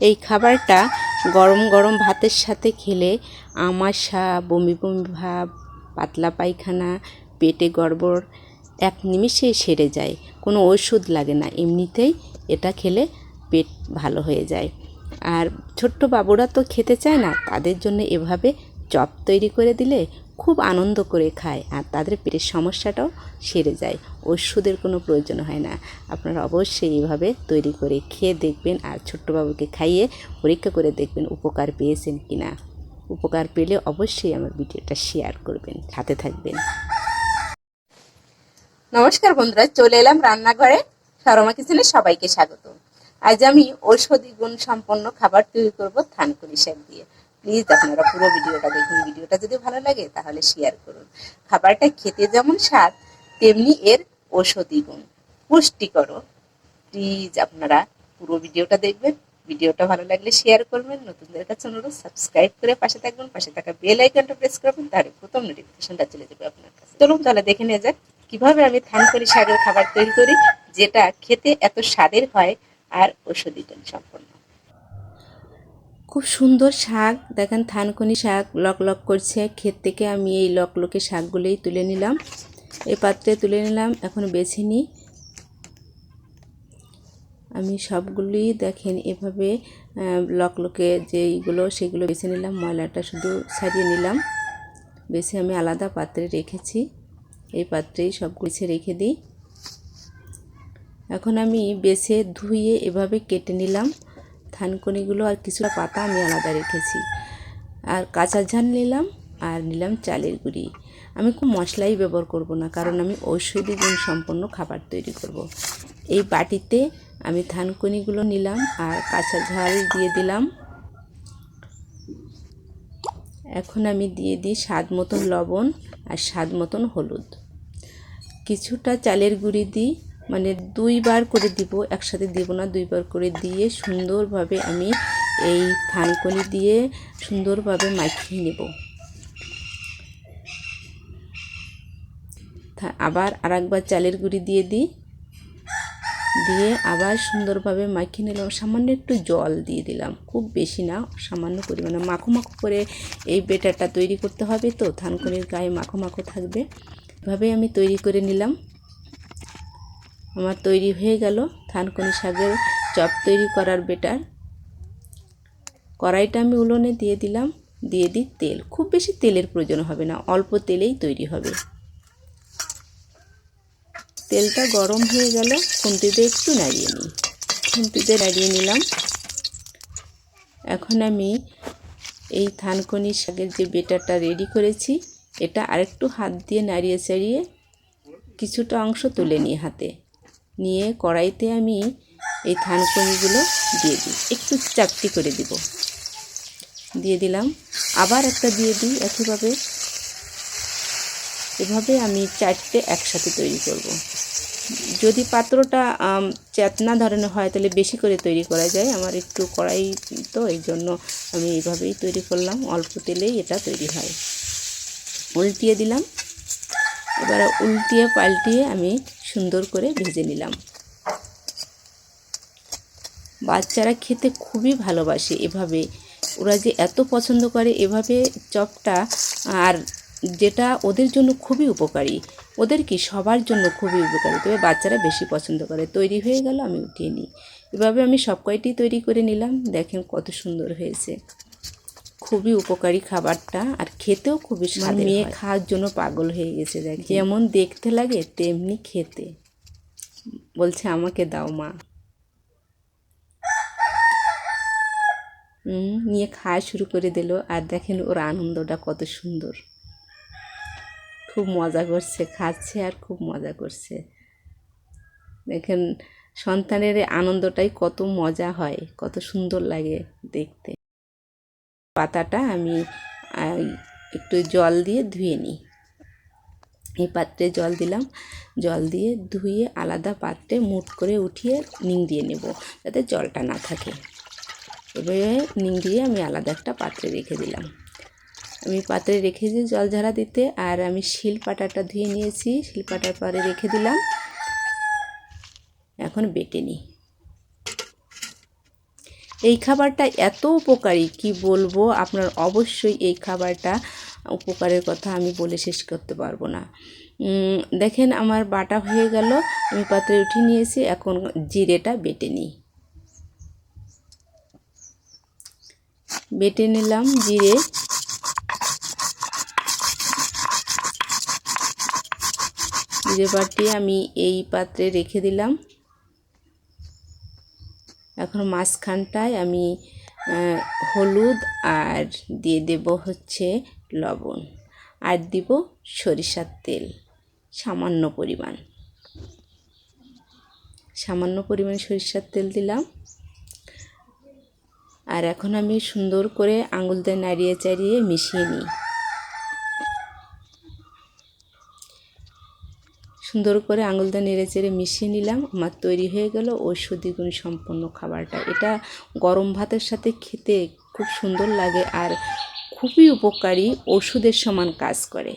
এই খাবারটা গরম গরম ভাতের সাথে খেলে আমাশা বমি বমি ভাব, পাতলা পায়খানা, পেটে গড়বড়, এক নিমিষে সেরে যায়। কোনো ওষুধ লাগে না। এমনিতেই এটা খেলে পেট ভালো হয়ে যায়। আর ছোট্ট বাবুরা তো খেতে চায় না। তাদের জন্য এভাবে চপ তৈরি করে দিলে খুব আনন্দ করে খায় আর তাদের পেটের সমস্যাটাও সেরে যায়। ওষুধের কোনো প্রয়োজন হয় না। আপনারা অবশ্যই এভাবে তৈরি করে খেয়ে দেখবেন আর ছোট্ট বাবুকে খাইয়ে পরীক্ষা করে দেখবেন উপকার পেয়েছেন কি না উপকার পেলে অবশ্যই আমার ভিডিওটা শেয়ার করবেন, সাথে থাকবেন। নমস্কার বন্ধুরা, চলে এলাম রান্নাঘরে। সরমা কিচেনে সবাইকে স্বাগত। আজ আমি ঔষধি গুণ সম্পন্ন খাবার তৈরি করব থানকুনি শাক দিয়ে। প্লিজ আপনারা পুরো ভিডিওটা দেখুন। ভিডিওটা যদি ভালো লাগে তাহলে শেয়ার করুন। খাবারটা খেতে যেমন স্বাদ, তেমনি এর ঔষধি গুণ। পুষ্টিকর প্লিজ আপনারা পুরো ভিডিওটা দেখবেন। ভিডিওটা ভালো লাগলে শেয়ার করবেন। নতুনদের কাছে অনুরোধ সাবস্ক্রাইব করে পাশে থাকবেন। পাশে থাকা বেল আইকনটা প্রেস করবেন তাহলে প্রথম নোটিফিকেশনটা চলে যাবে আপনার কাছে। চলুন তাহলে দেখে নেওয়া যাক, কীভাবে আমি থানকুনি শাকের খাবার তৈরি করি, যেটা খেতে এত স্বাদের হয় আর ঔষধি গুণ সম্পন্ন। খুব সুন্দর শাক। দেখেন থানকুনি শাক লক লক করছে। ক্ষেত থেকে আমি এই লকলকে শাকগুলোই তুলে নিলাম। এই পাত্রে তুলে নিলাম, এখন বেছে নিই। আমি সবগুলি দেখেন এভাবে লকলকে যেইগুলো সেগুলো বেছে নিলাম, ময়লাটা শুধু ছাড়িয়ে নিলাম। বেছে আমি আলাদা পাত্রে রেখেছি। এই পাত্রেই সব গুছে রেখে দিই। এখন আমি বেছে ধুয়ে এভাবে কেটে নিলাম। থানকুনিগুলো আর কিছুটা পাতা আমি আলাদা রেখেছি। আর কাঁচা ঝাল নিলাম আর নিলাম চালের গুঁড়ি। আমি খুব মশলাই ব্যবহার করব না, কারণ আমি ঔষধি গুণ সম্পন্ন খাবার তৈরি করব। এই বাটিতে আমি থানকুনিগুলো নিলাম আর কাঁচা ঝাল দিয়ে দিলাম। এখন আমি দিয়ে দিই স্বাদ মতন লবণ আর স্বাদ মতন হলুদ। কিছুটা চালের গুঁড়ি দিই মানে দুইবার করে দিব, একসাথে দিব না, দুইবার করে দিয়ে সুন্দরভাবে আমি এই থানকলি দিয়ে সুন্দরভাবে মাখিয়ে নেব। আবার আরেকবার চালের গুঁড়ি দিয়ে দিই। দিয়ে আবার সুন্দরভাবে মাখিয়ে নিলাম, সামান্য একটু জল দিয়ে দিলাম, খুব বেশি না, সামান্য পরিমাণে। মাখো মাখো করে এই বেটারটা তৈরি করতে হবে তো, থানকুনির গায়ে মাখো মাখো থাকবে। এভাবেই আমি তৈরি করে নিলাম। আমার তৈরি হয়ে গেল থানকুনি শাকের চপ তৈরি করার বেটার। কড়াইটা আমি উলোনে দিয়ে দিলাম, দিয়ে দিই তেল। খুব বেশি তেলের প্রয়োজন হবে না, অল্প তেলেই তৈরি হবে। তেলটা গরম হয়ে গেল, খুন্তিতে একটু নাড়িয়ে নিই। খুন্তিতে নাড়িয়ে নিলাম। এখন আমি এই থানকুনি শাকের যে বেটারটা রেডি করেছি, এটা আরেকটু হাত দিয়ে নাড়িয়ে চাড়িয়ে কিছুটা অংশ তুলে নিই হাতে। নিয়ে কড়াইতে আমি এই থানকুনিগুলো দিয়ে দিই। একটু চাপটি করে দিব। দিয়ে দিলাম। আবার একটা দিয়ে দিই একইভাবে। এভাবে আমি চারটে একসাথে তৈরি করব। যদি পাত্রটা চেতনা ধরনের হয় তাহলে বেশি করে তৈরি করা যায়। আমার একটু কড়াই তো, এই জন্য আমি এইভাবেই তৈরি করলাম। অল্প তেলেই এটা তৈরি হয়। উল্টিয়ে দিলাম। এবার উল্টিয়ে পাল্টিয়ে আমি সুন্দর করে ভেজে নিলাম। বাচ্চারা খেতে খুবই ভালোবাসে এভাবে। ওরা যে এত পছন্দ করে এভাবে চপটা আর যেটা ওদের জন্য খুবই উপকারী। ওদের কি সবার জন্য খুবই উপকারী? তবে বাচ্চারা বেশি পছন্দ করে। তৈরি হয়ে গেল, আমি উঠিয়ে নিই। এভাবে আমি সব কয়টি তৈরি করে নিলাম। দেখেন কত সুন্দর হয়েছে। খুবই উপকারী খাবারটা আর খেতেও খুবই স্বাদ মেয়ে খাওয়ার জন্য পাগল হয়ে গেছে দেখ। যেমন দেখতে লাগে তেমনি খেতে। বলছে আমাকে দাও মা। নিয়ে খাওয়া শুরু করে দিল। আর দেখেন ওর আনন্দটা কত সুন্দর। খুব মজা করছে খাচ্ছে আর খুব মজা করছে। দেখেন সন্তানের আনন্দটাই কত মজা হয় কত সুন্দর লাগে দেখতে। পাতাটা আমি একটু জল দিয়ে ধুয়ে নিই। এই পাত্রে জল দিলাম। জল দিয়ে ধুয়ে আলাদা পাত্রে মুট করে উঠিয়ে নিং দিয়ে নেব, যাতে জলটা না থাকে। এবারে নিং দিয়ে আমি আলাদা একটা পাত্রে রেখে দিলাম। আমি পাত্রে রেখেছি জল ঝাড়া দিতে, আর আমি শিল পাটাটা ধুয়ে নিয়েছি। শিল পাটার পরে রেখে দিলাম। এখন বেটে নিই। এই খাবারটা এত উপকারী, কি বলব? আপনার অবশ্যই এই খাবারটা উপকারের কথা আমি বলে শেষ করতে পারব না। দেখেন আমার বাটা হয়ে গেল, আমি পাত্রে উঠিয়ে নিয়েছি, এখন জিরেটা বেটে নিই। বেটে নিলাম জিরে। জিরে বাটি আমি এই পাত্রে রেখে দিলাম। এখন মাঝখানটায় আমি হলুদ আর দিয়ে দেব হচ্ছে লবণ। আর দিব সরিষার তেল, সামান্য পরিমাণ। সামান্য পরিমাণ সরিষার তেল দিলাম। আর এখন আমি সুন্দর করে আঙুল দিয়ে নাড়িয়ে চাড়িয়ে মিশিয়ে নিই। সুন্দর করে আঙুলটা নেড়ে চেড়ে মিশিয়ে নিলাম। আমার তৈরি হয়ে গেল ঔষধি গুণ সম্পন্ন খাবারটা। এটা গরম ভাতের সাথে খেতে খুব সুন্দর লাগে আর খুবই উপকারী ওষুধের সমান কাজ করে।